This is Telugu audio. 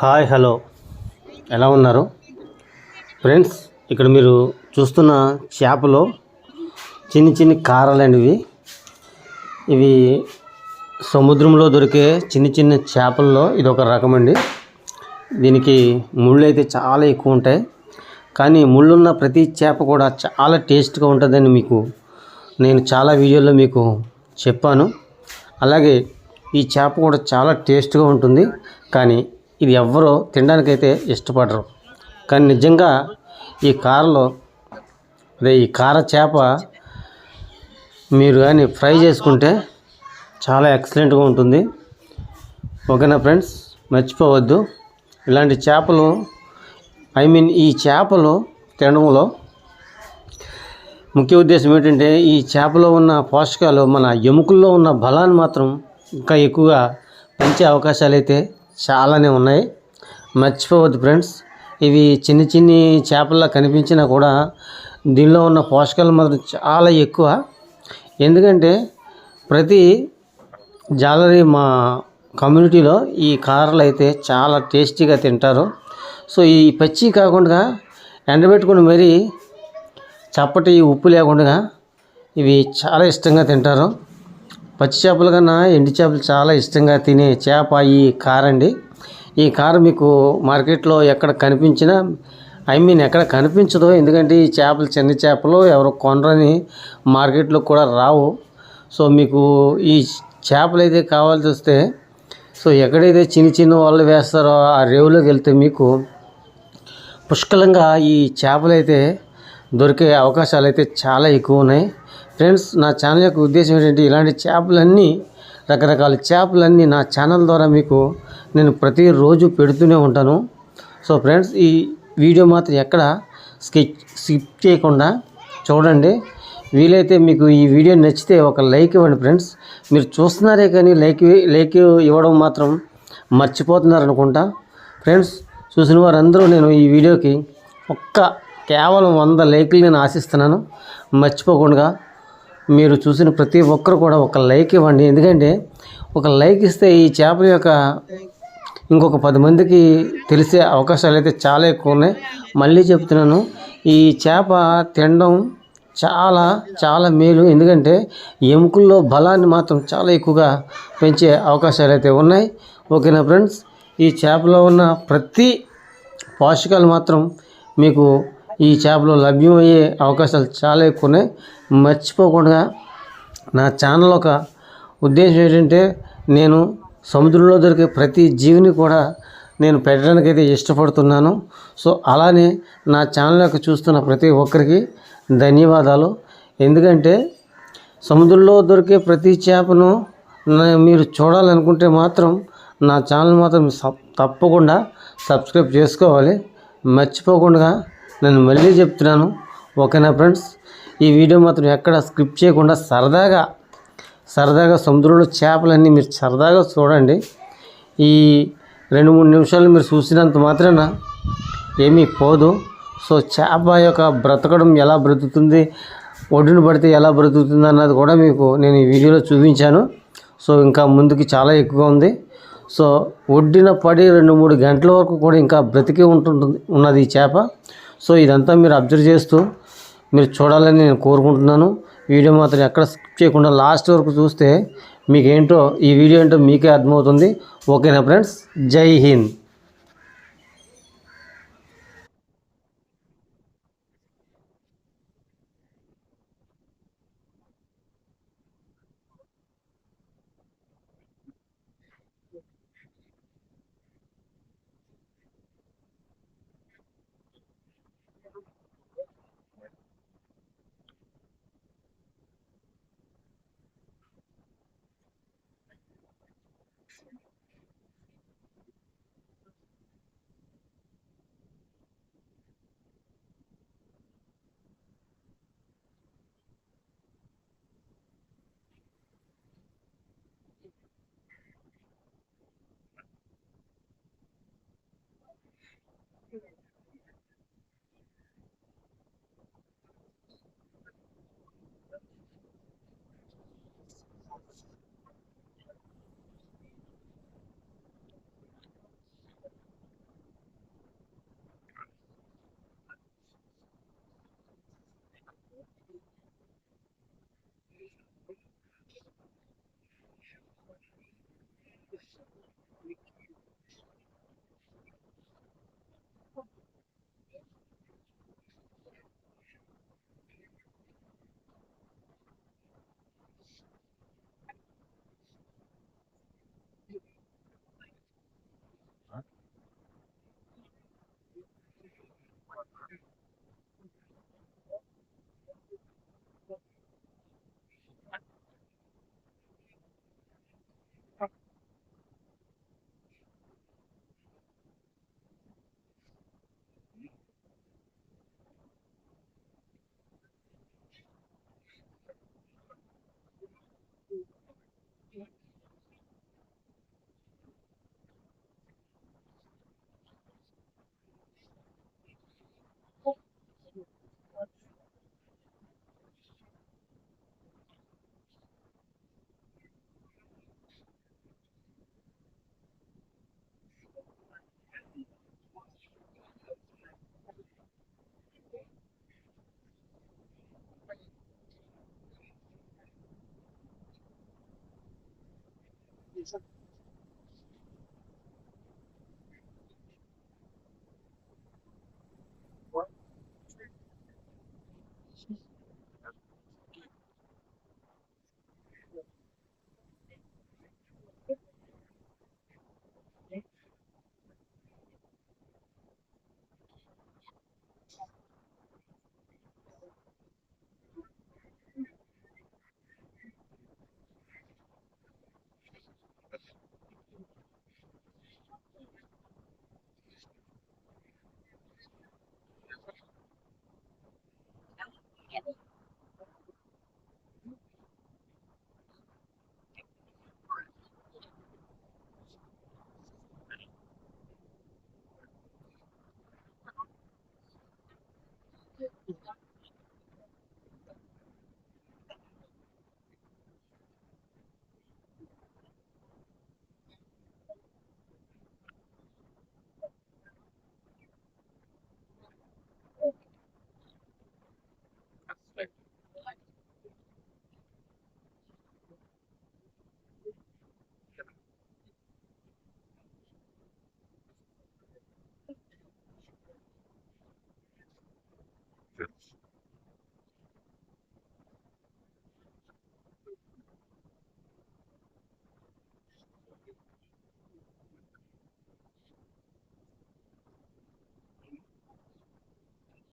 Hi hello. ఎలా ఉన్నారు? ఫ్రెండ్స్ ఇక్కడ మీరు చూస్తున్న చేపలో చిన్ని చిన్ని కారాలండి ఇవి సముద్రంలో దొరికే చిన్న చిన్న చేపల్లో ఇది ఒక రకం అండి దీనికి ముళ్ళు అయితే చాలా ఎక్కువ ఉంటాయి. కానీ ముళ్ళున్న ప్రతి చేప కూడా చాలా టేస్ట్గా ఉంటుందని మీకు నేను చాలా వీడియోల్లో మీకు చెప్పాను. అలాగే ఈ చేప కూడా చాలా టేస్ట్గా ఉంటుంది. కానీ ఇది ఎవ్వరూ తినడానికైతే ఇష్టపడరు. కానీ నిజంగా ఈ కారలో అదే ఈ కార చేప మీరు కానీ ఫ్రై చేసుకుంటే చాలా ఎక్సలెంట్గా ఉంటుంది. ఓకేనా ఫ్రెండ్స్? మర్చిపోవద్దు. ఇలాంటి చేపలు ఐ మీన్ ఈ చేపలు తినడంలో ముఖ్య ఉద్దేశం ఏంటంటే ఈ చేపలో ఉన్న పోషకాలు మన ఎముకల్లో ఉన్న బలాన్ని మాత్రం ఇంకా ఎక్కువగా పెంచే అవకాశాలు అయితే చాలానే ఉన్నాయి. మర్చిపోవద్దు ఫ్రెండ్స్. ఇవి చిన్ని చిన్ని చేపల్లా కనిపించినా కూడా దీనిలో ఉన్న పోషకాలు మాత్రం చాలా ఎక్కువ. ఎందుకంటే ప్రతి జాలరీ మా కమ్యూనిటీలో ఈ కారలు అయితే చాలా టేస్టీగా తింటారు. సో ఈ పచ్చి కాకుండా ఎండబెట్టుకుని మరీ చప్పటి ఉప్పు లేకుండా ఇవి చాలా ఇష్టంగా తింటారు. పచ్చి చేపల కన్నా ఎండి చేపలు చాలా ఇష్టంగా తినే చేప ఈ కారండి. ఈ కార మీకు మార్కెట్లో ఎక్కడ కనిపించినా ఐ మీన్ ఎక్కడ కనిపించదు. ఎందుకంటే ఈ చేపలు చిన్న చేపలు ఎవరు కొనరని మార్కెట్లో కూడా రావు. సో మీకు ఈ చేపలు అయితే కావాల్సి వస్తే సో ఎక్కడైతే చిన్న చిన్న వాళ్ళు వేస్తారో ఆ రేవులోకి వెళ్తే మీకు పుష్కలంగా ఈ చేపలు అయితే దొరికే అవకాశాలు అయితే చాలా ఎక్కువ ఉన్నాయి. ఫ్రెండ్స్ నా ఛానల్ యొక్క ఉద్దేశం ఏంటంటే ఇలాంటి చేపలన్నీ రకరకాల చేపలన్నీ నా ఛానల్ ద్వారా మీకు నేను ప్రతిరోజు పెడుతూనే ఉంటాను. సో ఫ్రెండ్స్ ఈ వీడియో మాత్రం ఎక్కడ స్కిప్ స్కిప్ చేయకుండా చూడండి. వీలైతే మీకు ఈ వీడియో నచ్చితే ఒక లైక్ ఇవ్వండి ఫ్రెండ్స్. మీరు చూస్తున్నారే కానీ లైక్ లైక్ ఇవ్వడం మాత్రం మర్చిపోతున్నారు అనుకుంటా. ఫ్రెండ్స్ చూసిన వారందరూ నేను ఈ వీడియోకి ఒక్క కేవలం వంద లైక్లు నేను ఆశిస్తున్నాను. మర్చిపోకుండా మీరు చూసిన ప్రతి ఒక్కరు కూడా ఒక లైక్ ఇవ్వండి. ఎందుకంటే ఒక లైక్ ఇస్తే ఈ చేపల యొక్క ఇంకొక పది మందికి తెలిసే అవకాశాలు అయితే చాలా ఎక్కువ ఉన్నాయి. మళ్ళీ చెప్తున్నాను ఈ చేప తినడం చాలా చాలా మేలు. ఎందుకంటే ఎముకల్లో బలాన్ని మాత్రం చాలా ఎక్కువగా పెంచే అవకాశాలు అయితే ఉన్నాయి. ఓకేనా ఫ్రెండ్స్? ఈ చేపలో ఉన్న ప్రతి పోషకాలు మాత్రం మీకు ఈ చేపలో లభ్యమయ్యే అవకాశాలు చాలా ఎక్కువ ఉన్నాయి మర్చిపోకుండా నా ఛానల్ ఒక ఉద్దేశం ఏంటంటే నేను సముద్రంలో దొరికే ప్రతి జీవిని కూడా నేను పెట్టడానికైతే ఇష్టపడుతున్నాను. సో అలానే నా ఛానల్ యొక్క చూస్తున్న ప్రతి ఒక్కరికి ధన్యవాదాలు. ఎందుకంటే సముద్రంలో దొరికే ప్రతి చేపను మీరు చూడాలనుకుంటే మాత్రం నా ఛానల్ మాత్రం తప్పకుండా సబ్స్క్రైబ్ చేసుకోవాలి. మర్చిపోకుండా నేను మళ్ళీ చెప్తున్నాను. ఓకేనా ఫ్రెండ్స్ ఈ వీడియో మాత్రం ఎక్కడ స్క్రిప్ట్ చేయకుండా సరదాగా సరదాగా సముద్రంలో చేపలన్నీ మీరు సరదాగా చూడండి. ఈ రెండు మూడు నిమిషాలు మీరు చూసినంత మాత్రాన ఏమీ పోదు. సో చేప యొక్క బ్రతకడం ఎలా బ్రతుకుతుంది ఒడ్డున పడితే ఎలా బ్రతుకుతుంది అన్నది కూడా మీకు నేను ఈ వీడియోలో చూపించాను. సో ఇంకా ముందుకి చాలా ఎక్కువగా ఉంది. సో ఒడ్డున పడి రెండు మూడు గంటల వరకు కూడా ఇంకా బ్రతికి ఉంటుంటుంది ఉన్నది ఈ చేప. సో ఇదంతా మీరు అబ్జర్వ్ చేస్తూ మీరు చూడాలని నేను కోరుకుంటున్నాను. వీడియో మాత్రం ఎక్కడ స్కిప్ చేయకుండా లాస్ట్ వరకు చూస్తే మీకేంటో ఈ వీడియో ఏంటో మీకే అర్థమవుతుంది. ఓకేనా ఫ్రెండ్స్? జై హింద్. season.